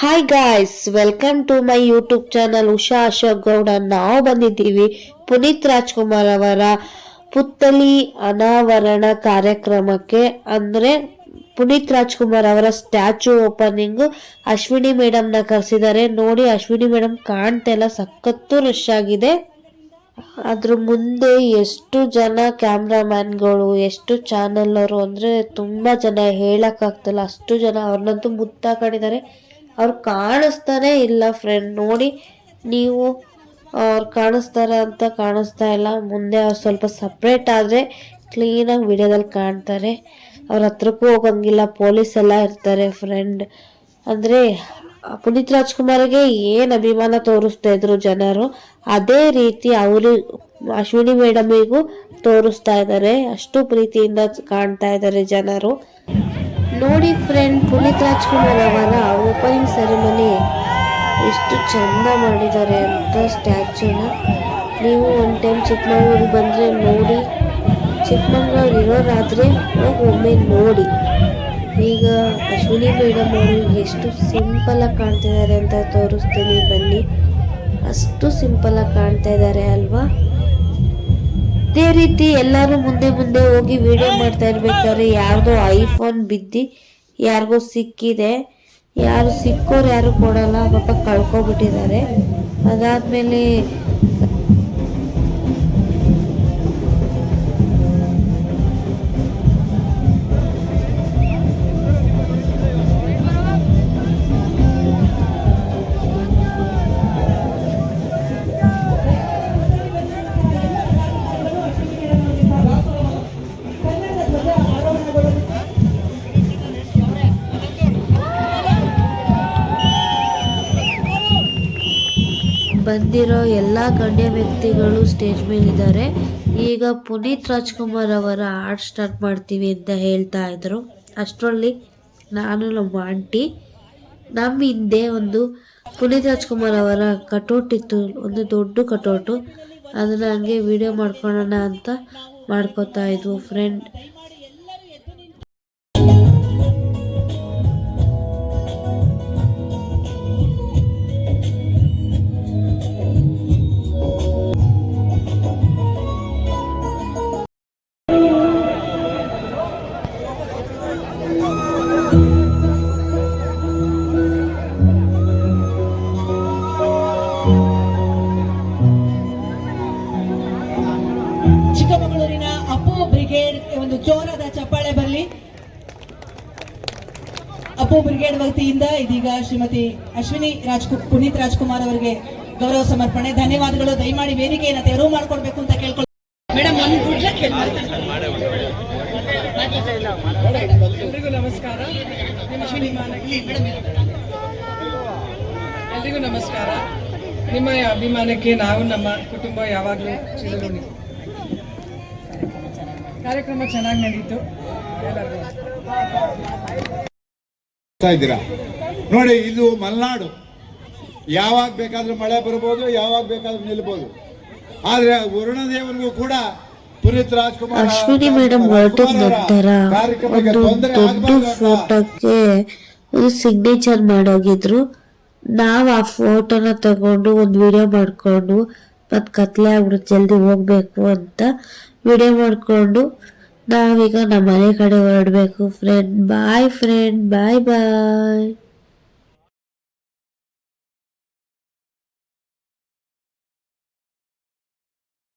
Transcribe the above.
Hi guys welcome to my YouTube channel Usha Ashok Gowda ನಾವು ಬಂದಿದ್ದೀವಿ ಪುನೀತ್ ರಾಜ್ಕುಮಾರ್ ಅವರ ಪುತ್ತಲಿ ಅನಾವರಣ ಕಾರ್ಯಕ್ರಮಕ್ಕೆ. ಅಂದರೆ ಪುನೀತ್ ರಾಜ್ಕುಮಾರ್ ಅವರ ಸ್ಟ್ಯಾಚು ಓಪನಿಂಗ್ ಅಶ್ವಿನಿ ಮೇಡಮ್ನ ಕರೆಸಿದ್ದಾರೆ. ನೋಡಿ, ಅಶ್ವಿನಿ ಮೇಡಮ್ ಕಾಣ್ತಾ ಇಲ್ಲ ಸಖತ್ತು ರಶ್ ಆಗಿದೆ. ಅದ್ರ ಮುಂದೆ ಎಷ್ಟು ಜನ ಕ್ಯಾಮ್ರಾಮ್ಯಾನ್ಗಳು, ಎಷ್ಟು ಚಾನಲ್ ಅವರು ಅಂದರೆ ತುಂಬ ಜನ ಹೇಳೋಕ್ಕಾಗ್ತಿಲ್ಲ. ಅಷ್ಟು ಜನ ಅವ್ರನ್ನಂತೂ ಮುತ್ತಾಕೊಂಡಿದ್ದಾರೆ. ಅವ್ರು ಕಾಣಿಸ್ತಾನೆ ಇಲ್ಲ ಫ್ರೆಂಡ್ ನೋಡಿ, ನೀವು ಅವ್ರು ಕಾಣಿಸ್ತಾರೆ ಅಂತ ಕಾಣಿಸ್ತಾ ಇಲ್ಲ. ಮುಂದೆ ಅವ್ರು ಸ್ವಲ್ಪ ಸಪ್ರೇಟ್ ಆದರೆ ಕ್ಲೀನಾಗಿ ವಿಡಿಯೋದಲ್ಲಿ ಕಾಣ್ತಾರೆ. ಅವ್ರ ಹತ್ರಕ್ಕೂ ಹೋಗಂಗಿಲ್ಲ ಪೊಲೀಸ್ ಎಲ್ಲ ಇರ್ತಾರೆ ಫ್ರೆಂಡ್ ಅಂದರೆ, ಪುನೀತ್ ರಾಜ್ಕುಮಾರ್ಗೆ ಏನು ಅಭಿಮಾನ ತೋರಿಸ್ತಾ ಇದ್ರು ಜನರು, ಅದೇ ರೀತಿ ಅವರು ಅಶ್ವಿನಿ ಮೇಡಮಿಗೂ ತೋರಿಸ್ತಾ ಇದ್ದಾರೆ ಅಷ್ಟು ಪ್ರೀತಿಯಿಂದ ಕಾಣ್ತಾ ಇದ್ದಾರೆ ಜನರು. ನೋಡಿ ಫ್ರೆಂಡ್ ಪುನೀತ್ ರಾಜ್ಕುಮಾರ್ ಅವರ ಓಪನಿಂಗ್ ಸೆರೆಮನಿ ಎಷ್ಟು ಚಂದ ಮಾಡಿದ್ದಾರೆ ಅಂತ ಸ್ಟ್ಯಾಚ್ಯೂನ ನೀವು ಒನ್ ಟೈಮ್ ಚಿಕ್ಕಮಗಳೂರಿಗೆ ಬಂದರೆ ನೋಡಿ. ಚಿಕ್ಕಮಗಳೂರು ಇರೋರಾದರೆ ಹೋಗಿ ಒಮ್ಮೆ ನೋಡಿ. ಈಗ ಅಶ್ವಿನಿ ಮೇಡಮ್ ಅವರು ಎಷ್ಟು ಸಿಂಪಲಾಗಿ ಕಾಣ್ತಿದ್ದಾರೆ ಅಂತ ತೋರಿಸ್ತೀನಿ ಬನ್ನಿ. ಅಷ್ಟು ಸಿಂಪಲಾಗಿ ಕಾಣ್ತಾ ಇದ್ದಾರೆ ಅಲ್ವಾ? ಇದೇ ರೀತಿ ಎಲ್ಲರೂ ಮುಂದೆ ಮುಂದೆ ಹೋಗಿ ವಿಡಿಯೋ ಮಾಡ್ತಾ ಇರ್ಬೇಕಾದ್ರೆ ಯಾರ್ದೋ ಐಫೋನ್ ಬಿದ್ದಿ, ಯಾರಿಗೋ ಸಿಕ್ಕಿದೆ. ಯಾರು ಸಿಕ್ಕೋರು ಯಾರು ಕೊಡಲ್ಲ, ಪಾಪ ಕಳ್ಕೊಬಿಟ್ಟಿದ್ದಾರೆ. ಅದಾದ್ಮೇಲೆ ಬಂದಿರೋ ಎಲ್ಲ ಗಣ್ಯ ವ್ಯಕ್ತಿಗಳು ಸ್ಟೇಜ್ ಮೇಲಿದ್ದಾರೆ. ಈಗ ಪುನೀತ್ ರಾಜ್ಕುಮಾರ್ ಅವರ ಹಾಡ್ ಸ್ಟಾರ್ಟ್ ಮಾಡ್ತೀವಿ ಅಂತ ಹೇಳ್ತಾ ಇದ್ರು. ಅಷ್ಟರಲ್ಲಿ ನಾನು ನಮ್ಮ ಆಂಟಿ ನಮ್ಮ ಹಿಂದೆ ಒಂದು ಪುನೀತ್ ರಾಜ್ಕುಮಾರ್ ಅವರ ಕಟೌಟ್ ಇತ್ತು, ಒಂದು ದೊಡ್ಡ ಕಟೌಟು. ಅದನ್ನ ಹಂಗೆ ವಿಡಿಯೋ ಮಾಡ್ಕೊಳ್ಳೋಣ ಅಂತ ಮಾಡ್ಕೋತಾ ಇದ್ವು. ಫ್ರೆಂಡ್ ಒಂದು ಜೋರಾದ ಚಪ್ಪಾಳೆ ಬರಲಿ. ಅಪ್ಪು ಬ್ರಿಗೇಡ್ ವತಿಯಿಂದ ಇದೀಗ ಶ್ರೀಮತಿ ಅಶ್ವಿನಿ ರಾಜ್ ಪುನೀತ್ ರಾಜ್ಕುಮಾರ್ ಅವರಿಗೆ ಗೌರವ ಸಮರ್ಪಣೆ. ಧನ್ಯವಾದಗಳು. ದಯಮಾಡಿ ವೇದಿಕೆಯನ್ನು ತೆರವು ಮಾಡ್ಕೊಡ್ಬೇಕು ಅಂತ ಕೇಳ್ಕೊಳ್ಳಿ ಮೇಡಮ್ ಒಂದು ಎಲ್ರಿಗೂ ನಮಸ್ಕಾರ. ಎಲ್ರಿಗೂ ನಮಸ್ಕಾರ. ನಿಮ್ಮ ಅಭಿಮಾನಕ್ಕೆ ನಾವು ನಮ್ಮ ಕುಟುಂಬ ಯಾವಾಗಲೂ ಚಿರಋಣಿ. ಕಾರ್ಯಕ್ರಮ ಚೆನ್ನಾಗಿ ನಡೀತು. ಇದ್ದೀರಾ? ನೋಡಿ ಇದು ಮಲೆನಾಡು. ಯಾವಾಗ ಬೇಕಾದ್ರೂ ಮಳೆ ಬರ್ಬೋದು ಯಾವಾಗ ಬೇಕಾದ್ರೂ ನಿಲ್ಬೋದು. ಆದ್ರೆ ವರುಣದೇವನಿಗೂ ಕೂಡ ಪುನೀತ್ ರಾಜ್ಕುಮಾರ್ ಅಶ್ವಿನಿ ಮೇಡಮ್ ಹೊರಟಿದ ನಂತರ ಕಾರ್ಯಕ್ರಮಕ್ಕೆ ಒಂದು ತೊಂದರೆ ದೊಡ್ಡ ಫೋಟೋಕ್ಕೆ ಒಂದು ಸಿಗ್ನೇಚರ್ ಮಾಡೋಗಿದ್ರು. ನಾವು ಆ ಫೋಟೋನ ತಗೊಂಡು ಒಂದು ವಿಡಿಯೋ ಮಾಡ್ಕೊಂಡು ಮತ್ತು ಕತ್ಲೆ ಆಗ್ಬಿಡುತ್ತೆ, ಜಲ್ದಿ ಹೋಗಬೇಕು ಅಂತ ವಿಡಿಯೋ ಮಾಡಿಕೊಂಡು ನಾವೀಗ ನಮ್ಮ ಮನೆ ಕಡೆ ಹೊರಡಬೇಕು. ಫ್ರೆಂಡ್ ಬಾಯ್ ಫ್ರೆಂಡ್ ಬಾಯ್ ಬಾಯ್